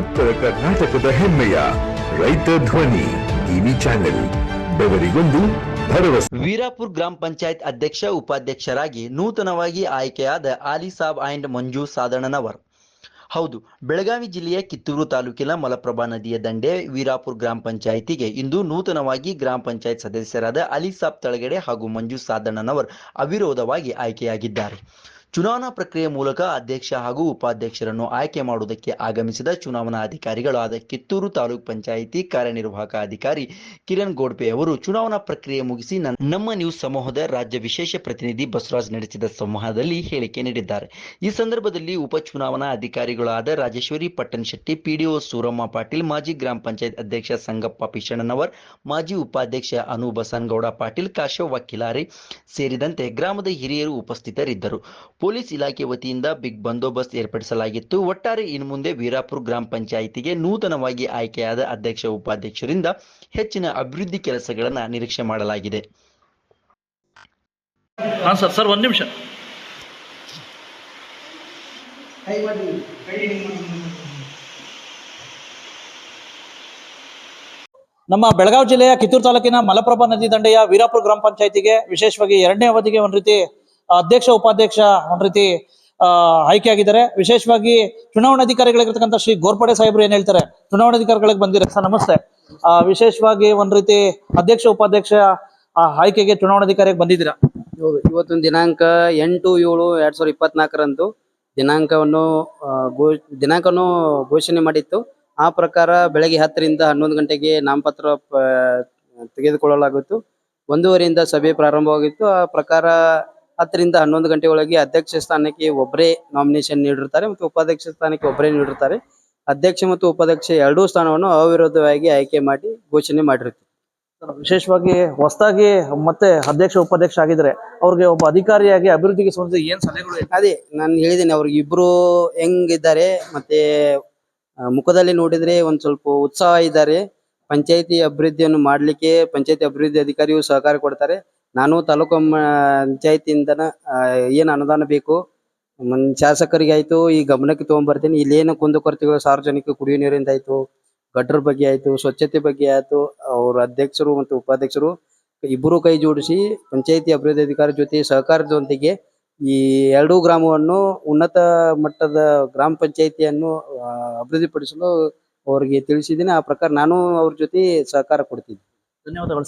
ಉತ್ತರ ಕರ್ನಾಟಕದ ಹೆಮ್ಮೆಯ ರೈತ ಧ್ವನಿ ಟಿವಿ ಚಾನೆಲ್, ಬೆವರಿಗೊಂದು ಭರವಸೆ. ವೀರಾಪುರ್ ಗ್ರಾಮ ಪಂಚಾಯತ್ ಅಧ್ಯಕ್ಷ, ಉಪಾಧ್ಯಕ್ಷರಾಗಿ ನೂತನವಾಗಿ ಆಯ್ಕೆಯಾದ ಆಲಿ ಸಾಬ್ ಅಂಡ್ ಮಂಜು ಸಾಧಣ್ಣನವರ್ ಹೌದು, ಬೆಳಗಾವಿ ಜಿಲ್ಲೆಯ ಕಿತ್ತೂರು ತಾಲೂಕಿನ ಮಲಪ್ರಭಾ ನದಿಯ ದಂಡೆ ವೀರಾಪುರ್ ಗ್ರಾಮ ಪಂಚಾಯಿತಿಗೆ ಇಂದು ನೂತನವಾಗಿ ಗ್ರಾಮ ಪಂಚಾಯತ್ ಸದಸ್ಯರಾದ ಅಲಿಸಾಬ್ ತಳಗಡೆ ಹಾಗೂ ಮಂಜು ಸಾಧಣ್ಣನವರ್ ಅವಿರೋಧವಾಗಿ ಆಯ್ಕೆಯಾಗಿದ್ದಾರೆ. ಚುನಾವಣಾ ಪ್ರಕ್ರಿಯೆ ಮೂಲಕ ಅಧ್ಯಕ್ಷ ಹಾಗೂ ಉಪಾಧ್ಯಕ್ಷರನ್ನು ಆಯ್ಕೆ ಮಾಡುವುದಕ್ಕೆ ಆಗಮಿಸಿದ ಚುನಾವಣಾ ಅಧಿಕಾರಿಗಳಾದ ಕಿತ್ತೂರು ತಾಲೂಕ್ ಪಂಚಾಯಿತಿ ಕಾರ್ಯನಿರ್ವಾಹಕ ಅಧಿಕಾರಿ ಕಿರಣ್ ಗೋಡ್ಪೆ ಅವರು ಚುನಾವಣಾ ಪ್ರಕ್ರಿಯೆ ಮುಗಿಸಿ ನಮ್ಮ ನ್ಯೂಸ್ ಸಮೂಹದ ರಾಜ್ಯ ವಿಶೇಷ ಪ್ರತಿನಿಧಿ ಬಸವರಾಜ್ ನಡೆಸಿದ ಸಂವಾದದಲ್ಲಿ ಹೇಳಿಕೆ ನೀಡಿದ್ದಾರೆ. ಈ ಸಂದರ್ಭದಲ್ಲಿ ಉಪಚುನಾವಣಾ ಅಧಿಕಾರಿಗಳಾದ ರಾಜೇಶ್ವರಿ ಪಟ್ಟಣ್ ಶೆಟ್ಟಿ, ಪಿಡಿಒ ಸೂರಮ್ಮ ಪಾಟೀಲ್, ಮಾಜಿ ಗ್ರಾಮ ಪಂಚಾಯತ್ ಅಧ್ಯಕ್ಷ ಸಂಗಪ್ಪ ಪಿಶಣ್ಣನವರ್, ಮಾಜಿ ಉಪಾಧ್ಯಕ್ಷ ಅನು ಬಸನಗೌಡ ಪಾಟೀಲ್, ಕಾಶವ್ ವಕೀಲಾರಿ ಸೇರಿದಂತೆ ಗ್ರಾಮದ ಹಿರಿಯರು ಉಪಸ್ಥಿತರಿದ್ದರು. ಪೊಲೀಸ್ ಇಲಾಖೆ ವತಿಯಿಂದ ಬಿಗ್ ಬಂದೋಬಸ್ತ್ ಏರ್ಪಡಿಸಲಾಗಿತ್ತು. ಒಟ್ಟಾರೆ ಇನ್ನು ಮುಂದೆ ವೀರಾಪುರ ಗ್ರಾಮ ಪಂಚಾಯಿತಿಗೆ ನೂತನವಾಗಿ ಆಯ್ಕೆಯಾದ ಅಧ್ಯಕ್ಷ ಉಪಾಧ್ಯಕ್ಷರಿಂದ ಹೆಚ್ಚಿನ ಅಭಿವೃದ್ಧಿ ಕೆಲಸಗಳನ್ನು ನಿರೀಕ್ಷೆ ಮಾಡಲಾಗಿದೆ. ಹಾಂ ಸರ್ ಸರ್ ಒಂದು ನಿಮಿಷ. ನಮ್ಮ ಬೆಳಗಾವಿ ಜಿಲ್ಲೆಯ ಕಿತ್ತೂರು ತಾಲೂಕಿನ ಮಲಪ್ರಭಾ ನದಿ ದಂಡೆಯ ವೀರಾಪುರ ಗ್ರಾಮ ಪಂಚಾಯಿತಿಗೆ ವಿಶೇಷವಾಗಿ ಎರಡನೇ ಅವಧಿಗೆ ಒಂದು ರೀತಿ ಅಧ್ಯಕ್ಷ, ಉಪಾಧ್ಯಕ್ಷ ಒಂದ್ ರೀತಿ ಆಯ್ಕೆ ಆಗಿದ್ದಾರೆ ವಿಶೇಷವಾಗಿ ಚುನಾವಣಾಧಿಕಾರಿಗಳಿರ್ತಕ್ಕಂಥ ಶ್ರೀ ಗೋರ್ಪಡೆ ಸಾಹೇಬ್ರು ಏನ್ ಹೇಳ್ತಾರೆ? ಚುನಾವಣಾಧಿಕಾರಿಗಳಿಗೆ ಬಂದಿರ ಸರ್, ನಮಸ್ತೆ. ವಿಶೇಷವಾಗಿ ಒಂದ್ ರೀತಿ ಅಧ್ಯಕ್ಷ, ಉಪಾಧ್ಯಕ್ಷ ಆಯ್ಕೆಗೆ ಚುನಾವಣಾಧಿಕಾರಿಗೆ ಬಂದಿದ್ದೀರಾ? ಹೌದು ಇವತ್ತಿನ ದಿನಾಂಕ ಎಂಟು, ಏಳು, ಎರಡ್ ಸಾವಿರದ ಇಪ್ಪತ್ನಾಲ್ಕರಂದು ದಿನಾಂಕವನ್ನು ಘೋ ದಿನಾಂಕವನ್ನು ಘೋಷಣೆ ಮಾಡಿತ್ತು. ಆ ಪ್ರಕಾರ ಬೆಳಗ್ಗೆ ಹತ್ತರಿಂದ ಹನ್ನೊಂದು ಗಂಟೆಗೆ ನಾಮಪತ್ರ ತೆಗೆದುಕೊಳ್ಳಲಾಗಿತ್ತು. ಒಂದೂವರೆಯಿಂದ ಸಭೆ ಪ್ರಾರಂಭವಾಗಿತ್ತು. ಆ ಪ್ರಕಾರ ಹತ್ತರಿಂದ ಹನ್ನೊಂದು ಗಂಟೆ ಒಳಗೆ ಅಧ್ಯಕ್ಷ ಸ್ಥಾನಕ್ಕೆ ಒಬ್ಬರೇ ನಾಮಿನೇಷನ್ ನೀಡಿರ್ತಾರೆ ಮತ್ತು ಉಪಾಧ್ಯಕ್ಷ ಸ್ಥಾನಕ್ಕೆ ಒಬ್ಬರೇ ನೀಡಿರ್ತಾರೆ ಅಧ್ಯಕ್ಷ ಮತ್ತು ಉಪಾಧ್ಯಕ್ಷ ಎರಡೂ ಸ್ಥಾನವನ್ನು ಅವಿರೋಧವಾಗಿ ಆಯ್ಕೆ ಮಾಡಿ ಘೋಷಣೆ ಮಾಡಿರ್ತೀವಿ ವಿಶೇಷವಾಗಿ ಹೊಸದಾಗಿ ಮತ್ತೆ ಅಧ್ಯಕ್ಷ ಉಪಾಧ್ಯಕ್ಷ ಆಗಿದ್ರೆ ಅವ್ರಿಗೆ ಒಬ್ಬ ಅಧಿಕಾರಿಯಾಗಿ ಅಭಿವೃದ್ಧಿಗೆ ಸಂಬಂಧಿಸಿದ ಏನ್ ಸಲಹೆಗಳು? ಅದೇ ನಾನು ಹೇಳಿದ್ದೇನೆ ಅವ್ರಿಗೆ ಇಬ್ರು ಹೆಂಗಿದ್ದಾರೆ ಮತ್ತೆ ಮುಖದಲ್ಲಿ ನೋಡಿದ್ರೆ ಒಂದ್ ಸ್ವಲ್ಪ ಉತ್ಸಾಹ ಇದ್ದಾರೆ. ಪಂಚಾಯತಿ ಅಭಿವೃದ್ಧಿಯನ್ನು ಮಾಡ್ಲಿಕ್ಕೆ ಪಂಚಾಯತಿ ಅಭಿವೃದ್ಧಿ ಅಧಿಕಾರಿಯು ಸಹಕಾರ ಕೊಡ್ತಾರೆ. ನಾನು ತಾಲೂಕು ಪಂಚಾಯತಿಯಿಂದನ ಏನ್ ಅನುದಾನ ಬೇಕು ಮನ್ ಶಾಸಕರಿಗೆ ಆಯ್ತು, ಈ ಗಮನಕ್ಕೆ ತಗೊಂಡ್ಬರ್ತೀನಿ ಏನು ಕುಂದುಕೊರತೆಗಳು ಸಾರ್ವಜನಿಕ ಕುಡಿಯುವ ನೀರಿಂದ ಆಯ್ತು, ಗಟ್ರ ಬಗ್ಗೆ ಆಯ್ತು, ಸ್ವಚ್ಛತೆ ಬಗ್ಗೆ ಆಯ್ತು, ಅವ್ರ ಅಧ್ಯಕ್ಷರು ಮತ್ತು ಉಪಾಧ್ಯಕ್ಷರು ಇಬ್ಬರು ಕೈ ಜೋಡಿಸಿ ಪಂಚಾಯತಿ ಅಭಿವೃದ್ಧಿ ಅಧಿಕಾರಿ ಜೊತೆ ಸಹಕಾರದೊಂದಿಗೆ ಈ ಎರಡೂ ಗ್ರಾಮವನ್ನು ಉನ್ನತ ಮಟ್ಟದ ಗ್ರಾಮ ಪಂಚಾಯತಿಯನ್ನು ಅಭಿವೃದ್ಧಿಪಡಿಸಲು ಅವರಿಗೆ ತಿಳಿಸಿದ್ದೀನಿ. ಆ ಪ್ರಕಾರ ನಾನು ಅವ್ರ ಜೊತೆ ಸಹಕಾರ ಕೊಡ್ತೀನಿ. ಧನ್ಯವಾದಗಳು.